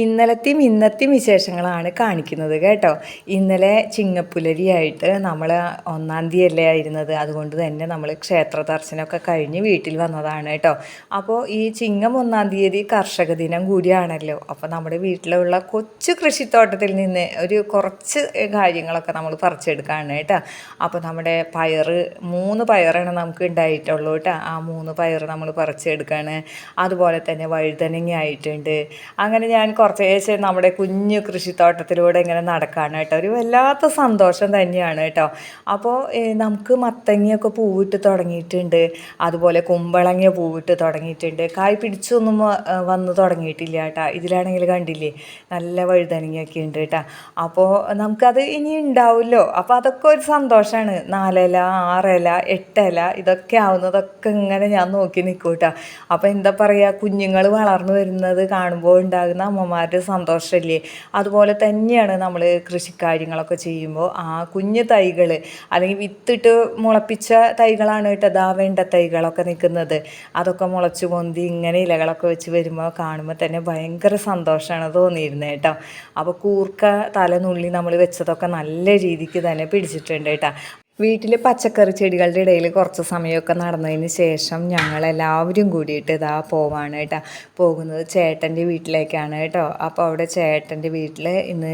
ഇന്നലത്തെയും ഇന്നത്തെയും വിശേഷങ്ങളാണ് കാണിക്കുന്നത് കേട്ടോ. ഇന്നലെ ചിങ്ങപ്പുലരിയായിട്ട് നമ്മൾ ഒന്നാം തീയതി അല്ലേ ആയിരുന്നത്. അതുകൊണ്ട് തന്നെ നമ്മൾ ക്ഷേത്ര ദർശനമൊക്കെ കഴിഞ്ഞ് വീട്ടിൽ വന്നതാണ് കേട്ടോ. അപ്പോൾ ഈ ചിങ്ങം ഒന്നാം തീയതി കർഷക ദിനം കൂടിയാണല്ലോ. അപ്പോൾ നമ്മുടെ വീട്ടിലുള്ള കൊച്ചു കൃഷിത്തോട്ടത്തിൽ നിന്ന് ഒരു കുറച്ച് കാര്യങ്ങളൊക്കെ നമ്മൾ പറിച്ചെടുക്കുകയാണ് കേട്ടോ. അപ്പോൾ നമ്മുടെ പയർ മൂന്ന് പയറാണ് നമുക്ക് ഉണ്ടായിട്ടുള്ളൂ കേട്ടോ. ആ മൂന്ന് പയർ നമ്മൾ പറിച്ചെടുക്കുകയാണ് അതുപോലെ തന്നെ വഴുതനങ്ങ ആയിട്ടുണ്ട്. അങ്ങനെ ഞാൻ കുറച്ചേശ്ശെ നമ്മുടെ കുഞ്ഞു കൃഷിത്തോട്ടത്തിലൂടെ ഇങ്ങനെ നടക്കുകയാണ് കേട്ടോ. ഒരു വല്ലാത്ത സന്തോഷം തന്നെയാണ് കേട്ടോ. അപ്പോൾ നമുക്ക് മത്തങ്ങയൊക്കെ പൂവിട്ട് തുടങ്ങിയിട്ടുണ്ട്. അതുപോലെ കുമ്പളങ്ങ പൂവിട്ട് തുടങ്ങിയിട്ടുണ്ട്. കായ് പിടിച്ചൊന്നും വന്ന് തുടങ്ങിയിട്ടില്ല കേട്ടോ. ഇതിലാണെങ്കിൽ കണ്ടില്ലേ? നല്ല വഴുതനങ്ങയൊക്കെ ഉണ്ട് കേട്ടോ. അപ്പോൾ നമുക്കത് ഇനി ഉണ്ടാവുമല്ലോ. അപ്പോൾ അതൊക്കെ ഒരു സന്തോഷമാണ് നാലില ആറില എട്ടില ഇതൊക്കെ ആവുന്നതൊക്കെ ഇങ്ങനെ ഞാൻ നോക്കി നിൽക്കും കേട്ടോ. അപ്പോൾ എന്താ പറയുക കുഞ്ഞുങ്ങൾ വളർന്നു വരുന്നത് കാണുമ്പോൾ ഉണ്ടാകുന്ന അമ്മമാരുടെ സന്തോഷമില്ലേ? അതുപോലെ തന്നെയാണ് നമ്മൾ കൃഷിക്കാര്യങ്ങളൊക്കെ ചെയ്യുമ്പോൾ ആ കുഞ്ഞു തൈകൾ അല്ലെങ്കിൽ വിത്തിട്ട് മുളപ്പിച്ച തൈകളാണ് കേട്ടോ ദാ വേണ്ട തൈകളൊക്കെ നിൽക്കുന്നത്. അതൊക്കെ മുളച്ച് പൊന്തി ഇങ്ങനെ ഇലകളൊക്കെ വെച്ച് വരുമ്പോൾ കാണുമ്പോൾ തന്നെ ഭയങ്കര സന്തോഷമാണ് തോന്നിയിരുന്നത് കേട്ടോ. അപ്പോൾ കൂർക്ക തലനുള്ളി നമ്മൾ വെച്ചതൊക്കെ നല്ല രീതിക്ക് തന്നെ പിടിച്ചിട്ടുണ്ട് കേട്ടോ. വീട്ടിൽ പച്ചക്കറി ചെടികളുടെ ഇടയിൽ കുറച്ച് സമയമൊക്കെ നടന്നതിന് ശേഷം ഞങ്ങൾ എല്ലാവരും കൂടിയിട്ട് ഇതാ പോവാണ് കേട്ടോ. പോകുന്നത് ചേട്ടന്റെ വീട്ടിലേക്കാണ് കേട്ടോ. അപ്പോൾ അവിടെ ചേട്ടന്റെ വീട്ടിൽ ഇന്ന്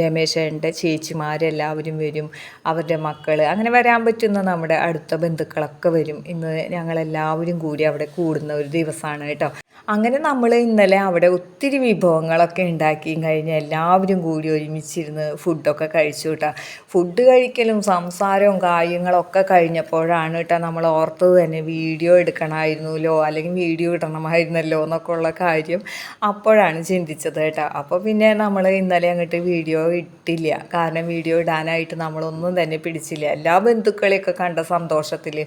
രമേശന്റെ ചേച്ചിമാരെല്ലാവരും വരും. അവരുടെ മക്കൾ അങ്ങനെ വരാൻ പറ്റുന്ന നമ്മുടെ അടുത്ത ബന്ധുക്കളൊക്കെ വരും. ഇന്ന് ഞങ്ങളെല്ലാവരും കൂടി അവിടെ കൂടുന്ന ഒരു ദിവസമാണ് കേട്ടോ. അങ്ങനെ നമ്മൾ ഇന്നലെ അവിടെ ഒത്തിരി വിഭവങ്ങളൊക്കെ ഉണ്ടാക്കി കഴിഞ്ഞ് എല്ലാവരും കൂടി ഒരുമിച്ചിരുന്ന് ഫുഡൊക്കെ കഴിച്ചു കേട്ടോ. ഫുഡ് കഴിക്കലും സംസാരവും കാര്യങ്ങളൊക്കെ കഴിഞ്ഞപ്പോഴാണ് കേട്ടോ നമ്മൾ ഓർത്തത് തന്നെ വീഡിയോ എടുക്കണമായിരുന്നല്ലോ അല്ലെങ്കിൽ വീഡിയോ ഇടണമായിരുന്നല്ലോ എന്നൊക്കെ ഉള്ള കാര്യം അപ്പോഴാണ് ചിന്തിച്ചത് കേട്ടോ. അപ്പോൾ പിന്നെ നമ്മൾ ഇന്നലെ അങ്ങോട്ട് വീഡിയോ ഇട്ടില്ല. കാരണം വീഡിയോ ഇടാനായിട്ട് നമ്മളൊന്നും തന്നെ പിടിച്ചില്ല. എല്ലാ ബന്ധുക്കളെയൊക്കെ കണ്ട സന്തോഷത്തിൽ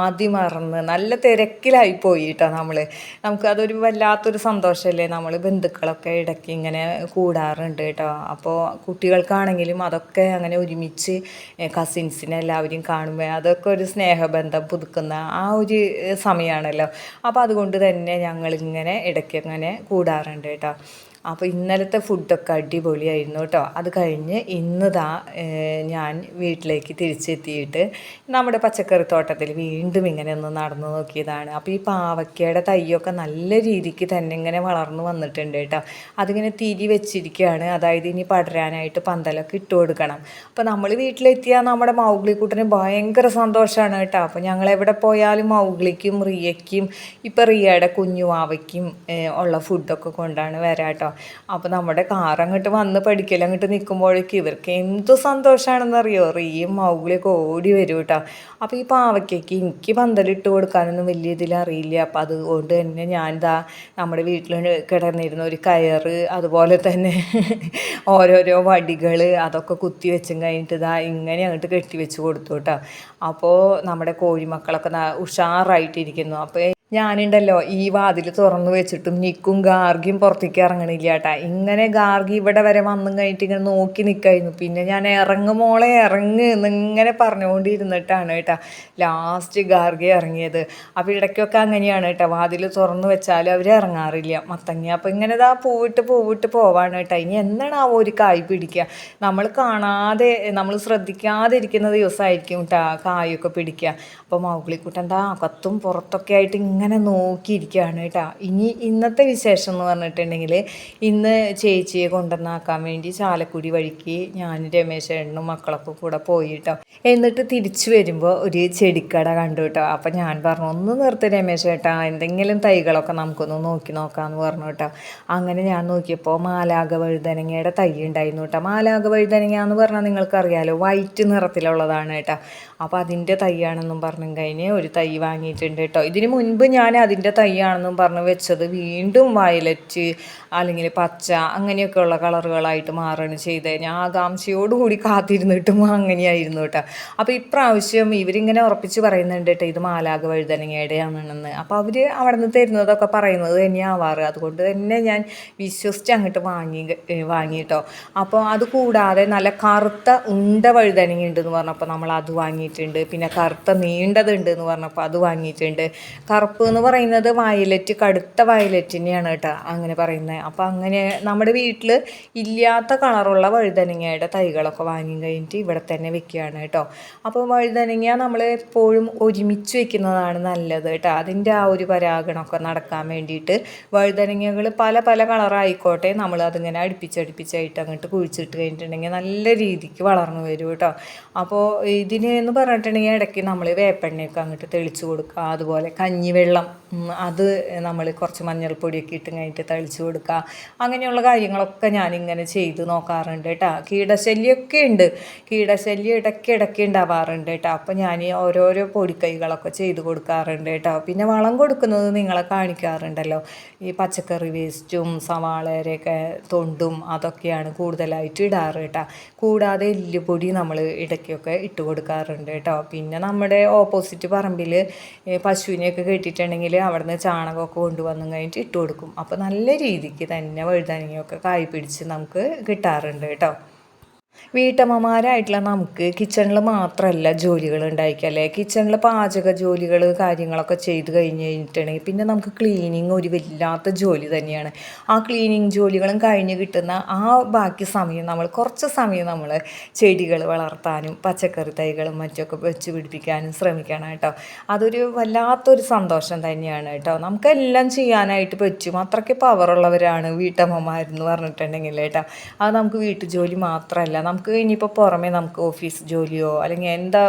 മതി മറന്ന് നല്ല തിരക്കിലായി പോയി കേട്ടോ നമ്മൾ. നമുക്കതൊരു വല്ലാത്തൊരു സന്തോഷമല്ലേ നമ്മൾ ബന്ധുക്കളൊക്കെ ഇടയ്ക്ക് ഇങ്ങനെ കൂടാറുണ്ട് കേട്ടോ. അപ്പോൾ കുട്ടികൾക്കാണെങ്കിലും അതൊക്കെ അങ്ങനെ ഒരുമിച്ച് കസിൻസിനെ എല്ലാവരും കാണുമ്പോൾ അതൊക്കെ ഒരു സ്നേഹബന്ധം പുതുക്കുന്ന ആ ഒരു സമയമാണല്ലോ അപ്പോൾ അതുകൊണ്ട് തന്നെ ഞങ്ങളിങ്ങനെ ഇടയ്ക്ക് അങ്ങനെ കൂടാറുണ്ട് കേട്ടോ. അപ്പോൾ ഇന്നലത്തെ ഫുഡൊക്കെ അടിപൊളിയായിരുന്നു കേട്ടോ. അത് കഴിഞ്ഞ് ഇന്ന് ദാ ഞാൻ വീട്ടിലേക്ക് തിരിച്ചെത്തിയിട്ട് നമ്മുടെ പച്ചക്കറി തോട്ടത്തിൽ വീണ്ടും ഇങ്ങനെ ഒന്ന് നടന്നു നോക്കിയതാണ്. അപ്പോൾ ഈ പാവയ്ക്കയുടെ തൈയൊക്കെ നല്ല രീതിക്ക് തന്നെ ഇങ്ങനെ വളർന്നു വന്നിട്ടുണ്ട് കേട്ടോ. അതിങ്ങനെ തിരി വെച്ചിരിക്കുകയാണ്. അതായത് ഇനി പടരാനായിട്ട് പന്തലൊക്കെ ഇട്ട് കൊടുക്കണം. അപ്പോൾ നമ്മൾ വീട്ടിലെത്തിയാൽ നമ്മുടെ മൗഗ്ലിക്കുട്ടന് ഭയങ്കര സന്തോഷമാണ് കേട്ടോ. അപ്പോൾ ഞങ്ങൾ എവിടെ പോയാലും മൗഗ്ലിക്കും റിയയ്ക്കും ഇപ്പോൾ റിയയുടെ കുഞ്ഞു വാവയ്ക്കും ഉള്ള ഫുഡൊക്കെ കൊണ്ടാണ് വരാം കേട്ടോ. അപ്പോൾ നമ്മുടെ കാർ അങ്ങോട്ട് വന്ന് പഠിക്കൽ അങ്ങോട്ട് നിൽക്കുമ്പോഴേക്ക് ഇവർക്ക് എന്ത് സന്തോഷമാണെന്നറിയോ റീയും മൗഗിളിയൊക്കെ ഓടി വരും കേട്ടോ. അപ്പോൾ ഈ പാവയ്ക്കേക്ക് എനിക്ക് പന്തലിട്ട് കൊടുക്കാനൊന്നും വലിയ ഇതിൽ അറിയില്ല. അപ്പോൾ അതുകൊണ്ട് തന്നെ ഞാൻ ഇതാ നമ്മുടെ വീട്ടിൽ കിടന്നിരുന്ന ഒരു കയറ് അതുപോലെ തന്നെ ഓരോരോ വടികൾ അതൊക്കെ കുത്തി വെച്ചും കഴിഞ്ഞിട്ട് ഇതാ ഇങ്ങനെ അങ്ങോട്ട് കെട്ടി വെച്ച് കൊടുത്തു കേട്ടോ. അപ്പോൾ നമ്മുടെ കോഴിമക്കളൊക്കെ ഉഷാറായിട്ടിരിക്കുന്നു. അപ്പോൾ ഞാനുണ്ടല്ലോ ഈ വാതിൽ തുറന്നു വെച്ചിട്ടും നിക്കും ഗാർഗിയും പുറത്തേക്ക് ഇറങ്ങണില്ല കേട്ടാ ഇങ്ങനെ ഗാർഗി ഇവിടെ വരെ വന്നും കഴിഞ്ഞിട്ട് ഇങ്ങനെ നോക്കി നിൽക്കായിരുന്നു പിന്നെ ഞാൻ ഇറങ്ങ് മോളെ ഇറങ്ങ് എന്നിങ്ങനെ പറഞ്ഞുകൊണ്ടിരുന്നിട്ടാണ് കേട്ടാ ലാസ്റ്റ് ഗാർഗി ഇറങ്ങിയത്. അപ്പോൾ ഇടയ്ക്കൊക്കെ അങ്ങനെയാണ് കേട്ടോ. വാതിൽ തുറന്നു വെച്ചാലും അവർ ഇറങ്ങാറില്ല. മത്തങ്ങ അപ്പോൾ ഇങ്ങനെ ഇതാ പൂവിട്ട് പൂവിട്ട് പോവാണ് കേട്ടോ. ഇനി എന്താണ് ആ ഒരു കായ് പിടിക്കുക നമ്മൾ കാണാതെ നമ്മൾ ശ്രദ്ധിക്കാതെ ഇരിക്കുന്ന ദിവസമായിരിക്കും കേട്ടോ കായൊക്കെ പിടിക്കുക അപ്പോൾ മൗഗ്ലിക്കുട്ടൻ എന്താ അകത്തും പുറത്തൊക്കെ ആയിട്ട് ഇങ്ങനെ നോക്കിയിരിക്കുകയാണ് കേട്ടോ. ഇനി ഇന്നത്തെ വിശേഷം എന്ന് പറഞ്ഞിട്ടുണ്ടെങ്കിൽ ഇന്ന് ചേച്ചിയെ കൊണ്ടുവന്നാക്കാൻ വേണ്ടി ചാലക്കുടി വഴിക്ക് ഞാൻ രമേശേട്ടനും മക്കളൊക്കെ കൂടെ പോയി കേട്ടോ. എന്നിട്ട് തിരിച്ചു വരുമ്പോൾ ഒരു ചെടിക്കട കണ്ടു കേട്ടോ. അപ്പം ഞാൻ പറഞ്ഞു ഒന്ന് നിർത്തി രമേശ് ചേട്ടാ എന്തെങ്കിലും തൈകളൊക്കെ നമുക്കൊന്ന് നോക്കി നോക്കാമെന്ന് പറഞ്ഞു കേട്ടോ. അങ്ങനെ ഞാൻ നോക്കിയപ്പോൾ മാലാക വഴുതനങ്ങയുടെ തൈ ഉണ്ടായിരുന്നു കേട്ടോ. മാലാക വഴുതനങ്ങ എന്ന് പറഞ്ഞാൽ നിങ്ങൾക്കറിയാലോ വൈറ്റ് നിറത്തിലുള്ളതാണ് കേട്ടോ. അപ്പോൾ അതിന്റെ തൈയാണെന്നും പറഞ്ഞു കഴിഞ്ഞ് ഒരു തൈ വാങ്ങിയിട്ടുണ്ട് കേട്ടോ. ഇതിന് മുൻപ് ഞാൻ അതിന്റെ തൈയാണെന്നും പറഞ്ഞ് വെച്ചത്. വീണ്ടും വയലറ്റ് അല്ലെങ്കിൽ പച്ച അങ്ങനെയൊക്കെയുള്ള കളറുകളായിട്ട് മാറുകയാണ് ചെയ്തത്. ഞാൻ ആകാംക്ഷയോടുകൂടി കാത്തിരുന്നിട്ടും അങ്ങനെയായിരുന്നു കേട്ടോ. അപ്പോൾ ഇപ്രാവശ്യം ഇവരിങ്ങനെ ഉറപ്പിച്ച് പറയുന്നുണ്ട് കേട്ടോ ഇത് മാലാക വഴുതനങ്ങയുടെയാണെന്ന്. അപ്പോൾ അവർ അവിടെ നിന്ന് തരുന്നതൊക്കെ പറയുന്നത് തന്നെയാവാറ്. അതുകൊണ്ട് തന്നെ ഞാൻ വിശ്വസിച്ച് അങ്ങോട്ട് വാങ്ങി വാങ്ങി കേട്ടോ. അപ്പോൾ അത് കൂടാതെ നല്ല കറുത്ത ഉണ്ട വഴുതനങ്ങ ഉണ്ടെന്ന് പറഞ്ഞപ്പോൾ നമ്മൾ അത് വാങ്ങിയിട്ടുണ്ട്. പിന്നെ കറുത്ത നീണ്ടതുണ്ട് എന്ന് പറഞ്ഞപ്പോൾ അത് വാങ്ങിയിട്ടുണ്ട്. കറുപ്പ് എന്ന് പറയുന്നത് വയലറ്റ് കടുത്ത വയലറ്റിനെയാണ് കേട്ടോ അങ്ങനെ പറയുന്നത്. അപ്പോൾ അങ്ങനെ നമ്മുടെ വീട്ടിൽ ഇല്ലാത്ത കളറുള്ള വഴുതനങ്ങയുടെ തൈകളൊക്കെ വാങ്ങി കഴിഞ്ഞിട്ട് ഇവിടെ തന്നെ വെക്കുകയാണ് കേട്ടോ. അപ്പോൾ വഴുതനങ്ങ നമ്മൾ എപ്പോഴും ഒരുമിച്ച് വെക്കുന്നതാണ് നല്ലത് കേട്ടോ. അതിന്റെ ആ ഒരു പരാഗണമൊക്കെ നടക്കാൻ വേണ്ടിയിട്ട് വഴുതനങ്ങകൾ പല പല കളറായിക്കോട്ടെ നമ്മൾ അതിങ്ങനെ അടുപ്പിച്ചടുപ്പിച്ചായിട്ട് അങ്ങോട്ട് കുഴിച്ചിട്ട് കഴിഞ്ഞിട്ടുണ്ടെങ്കിൽ നല്ല രീതിക്ക് വളർന്നു വരും കേട്ടോ. അപ്പോൾ ഇതിന് എന്ന് പറഞ്ഞിട്ടുണ്ടെങ്കിൽ ഇടയ്ക്ക് നമ്മൾ വേപ്പെണ്ണയൊക്കെ അങ്ങോട്ട് തെളിച്ച് കൊടുക്കുക. അതുപോലെ കഞ്ഞിവെള്ളം ഉം, അത് നമ്മൾ കുറച്ച് മഞ്ഞൾപ്പൊടിയൊക്കെ ഇട്ട് കഴിഞ്ഞിട്ട് തളിച്ച് കൊടുക്കുക അങ്ങനെയുള്ള കാര്യങ്ങളൊക്കെ ഞാനിങ്ങനെ ചെയ്ത് നോക്കാറുണ്ട് കേട്ടോ. കീടശല്യമൊക്കെ ഉണ്ട്. കീടശല്യം ഇടയ്ക്ക് ഇടയ്ക്ക് ഉണ്ടാവാറുണ്ട് കേട്ടോ. അപ്പോൾ ഞാൻ ഓരോരോ പൊടിക്കൈകളൊക്കെ ചെയ്ത് കൊടുക്കാറുണ്ട് കേട്ടോ. പിന്നെ വളം കൊടുക്കുന്നത് നിങ്ങളെ കാണിക്കാറുണ്ടല്ലോ. ഈ പച്ചക്കറി വേസ്റ്റും സവാളയുടെയൊക്കെ തൊണ്ടും അതൊക്കെയാണ് കൂടുതലായിട്ട് ഇടാറ് കേട്ടോ. കൂടാതെ എല്ലുപൊടി നമ്മൾ ഇടയ്ക്കൊക്കെ ഇട്ട് കൊടുക്കാറുണ്ട് കേട്ടോ. പിന്നെ നമ്മുടെ ഓപ്പോസിറ്റ് പറമ്പിൽ പശുവിനെയൊക്കെ കെട്ടിയിട്ടുണ്ടെങ്കിൽ അവിടുന്ന് ചാണകമൊക്കെ കൊണ്ടുവന്നും കഴിഞ്ഞിട്ട് ഇട്ട് കൊടുക്കും. അപ്പോൾ നല്ല രീതിക്ക് തന്നെ വഴുതനങ്ങയൊക്കെ കായ് പിടിച്ച് നമുക്ക് കിട്ടാറുണ്ട് കേട്ടോ. വീട്ടമ്മമാരായിട്ടുള്ള നമുക്ക് കിച്ചണിൽ മാത്രമല്ല ജോലികൾ ഉണ്ടായിരിക്കുക അല്ലേ? കിച്ചണിൽ പാചക ജോലികൾ കാര്യങ്ങളൊക്കെ ചെയ്ത് കഴിഞ്ഞ് കഴിഞ്ഞിട്ടുണ്ടെങ്കിൽ പിന്നെ നമുക്ക് ക്ലീനിങ് ഒരു വല്ലാത്ത ജോലി തന്നെയാണ്. ആ ക്ലീനിങ് ജോലികളും കഴിഞ്ഞ് കിട്ടുന്ന ആ ബാക്കി സമയം നമ്മൾ കുറച്ച് സമയം നമ്മൾ ചെടികൾ വളർത്താനും പച്ചക്കറി തൈകളും മറ്റൊക്കെ വെച്ച് പിടിപ്പിക്കാനും ശ്രമിക്കണം കേട്ടോ. അതൊരു വല്ലാത്തൊരു സന്തോഷം തന്നെയാണ് കേട്ടോ. നമുക്കെല്ലാം ചെയ്യാനായിട്ട് പറ്റും. അത്രയ്ക്ക് പവറുള്ളവരാണ് വീട്ടമ്മമാരെന്ന് പറഞ്ഞിട്ടുണ്ടെങ്കിൽ കേട്ടോ. അത് നമുക്ക് വീട്ടുജോലി മാത്രമല്ല നമുക്ക് ഇനിയിപ്പോൾ പുറമേ നമുക്ക് ഓഫീസ് ജോലിയോ അല്ലെങ്കിൽ എന്താ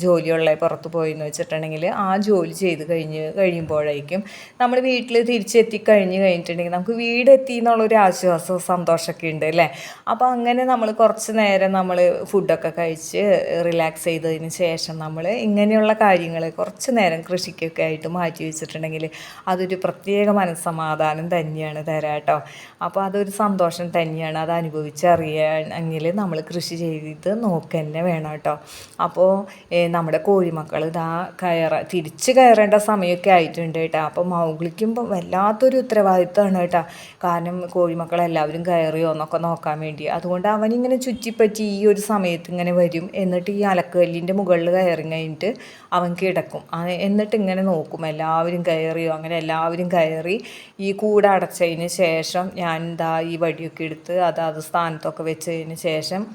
ജോലിയുള്ള പുറത്ത് പോയി എന്ന് വെച്ചിട്ടുണ്ടെങ്കിൽ ആ ജോലി ചെയ്ത് കഴിഞ്ഞ് കഴിയുമ്പോഴായിരിക്കും നമ്മൾ വീട്ടിൽ തിരിച്ചെത്തി കഴിഞ്ഞ് കഴിഞ്ഞിട്ടുണ്ടെങ്കിൽ നമുക്ക് വീടെത്തി എന്നുള്ളൊരു ആശ്വാസവും സന്തോഷമൊക്കെ ഉണ്ട് അല്ലേ? അപ്പോൾ അങ്ങനെ നമ്മൾ കുറച്ച് നേരം നമ്മൾ ഫുഡൊക്കെ കഴിച്ച് റിലാക്സ് ചെയ്തതിന് ശേഷം നമ്മൾ ഇങ്ങനെയുള്ള കാര്യങ്ങൾ കുറച്ച് നേരം കൃഷിക്കൊക്കെ ആയിട്ട് മാറ്റി വെച്ചിട്ടുണ്ടെങ്കിൽ അതൊരു പ്രത്യേക മനസ്സമാധാനം തന്നെയാണ് തരാം കേട്ടോ അപ്പോൾ അതൊരു സന്തോഷം തന്നെയാണ് അത് അനുഭവിച്ചറിയാണെങ്കിൽ നമ്മൾ കൃഷി ചെയ്തിട്ട് നോക്കുക തന്നെ വേണം കേട്ടോ. അപ്പോൾ നമ്മുടെ കോഴിമക്കൾ ഇതാ കയറ തിരിച്ച് കയറേണ്ട സമയമൊക്കെ ആയിട്ടുണ്ട് കേട്ടോ. അപ്പോൾ മൗഗ്ലിക്കുമ്പോൾ വല്ലാത്തൊരു ഉത്തരവാദിത്തമാണ് കേട്ടോ. കാരണം കോഴിമക്കൾ എല്ലാവരും കയറിയോ എന്നൊക്കെ നോക്കാൻ വേണ്ടി. അതുകൊണ്ട് അവനിങ്ങനെ ചുറ്റിപ്പറ്റി ഈ ഒരു സമയത്ത് ഇങ്ങനെ വരും. എന്നിട്ട് ഈ അലക്കല്ലിന്റെ മുകളിൽ കയറി കഴിഞ്ഞിട്ട് അവൻ കിടക്കും. എന്നിട്ട് ഇങ്ങനെ നോക്കും. എല്ലാവരും കയറിയോ? അങ്ങനെ എല്ലാവരും കയറി ഈ കൂട് അടച്ചതിന് ശേഷം ഞാൻ എന്താ ഈ വടിയൊക്കെ എടുത്ത് അതാത് സ്ഥാനത്തൊക്കെ വെച്ചതിന് ശേഷം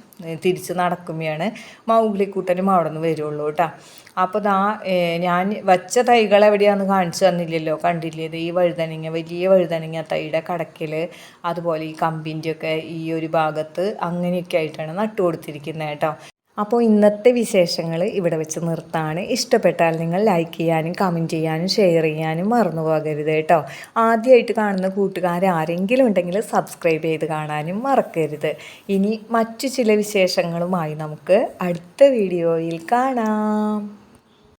തിരിച്ച് നടക്കുമ്പോഴാണ് മൗഗ്ലിക്കൂട്ടനും അവിടെ നിന്ന് വരുള്ളൂ കേട്ടോ. അപ്പോൾ ദാ ഞാൻ വച്ച തൈകൾ എവിടെയാണെന്ന് കാണിച്ചു തന്നില്ലല്ലോ കണ്ടില്ലേ? ഈ വഴുതനങ്ങ വലിയ വഴുതനങ്ങ തൈയുടെ കടക്കിൽ അതുപോലെ ഈ കമ്പിന്റെയൊക്കെ ഈ ഒരു ഭാഗത്ത് അങ്ങനെയൊക്കെ ആയിട്ടാണ് നട്ടു കൊടുത്തിരിക്കുന്നത് കേട്ടോ. അപ്പോൾ ഇന്നത്തെ വിശേഷങ്ങൾ ഇവിടെ വെച്ച് നിർത്താണ്. ഇഷ്ടപ്പെട്ടാൽ നിങ്ങൾ ലൈക്ക് ചെയ്യാനും കമന്റ് ചെയ്യാനും ഷെയർ ചെയ്യാനും മറന്നു പോകരുത് കേട്ടോ. ആദ്യമായിട്ട് കാണുന്ന കൂട്ടുകാർ ആരെങ്കിലും ഉണ്ടെങ്കിൽ സബ്സ്ക്രൈബ് ചെയ്ത് കാണാനും മറക്കരുത്. ഇനി മറ്റു ചില വിശേഷങ്ങളുമായി നമുക്ക് അടുത്ത വീഡിയോയിൽ കാണാം.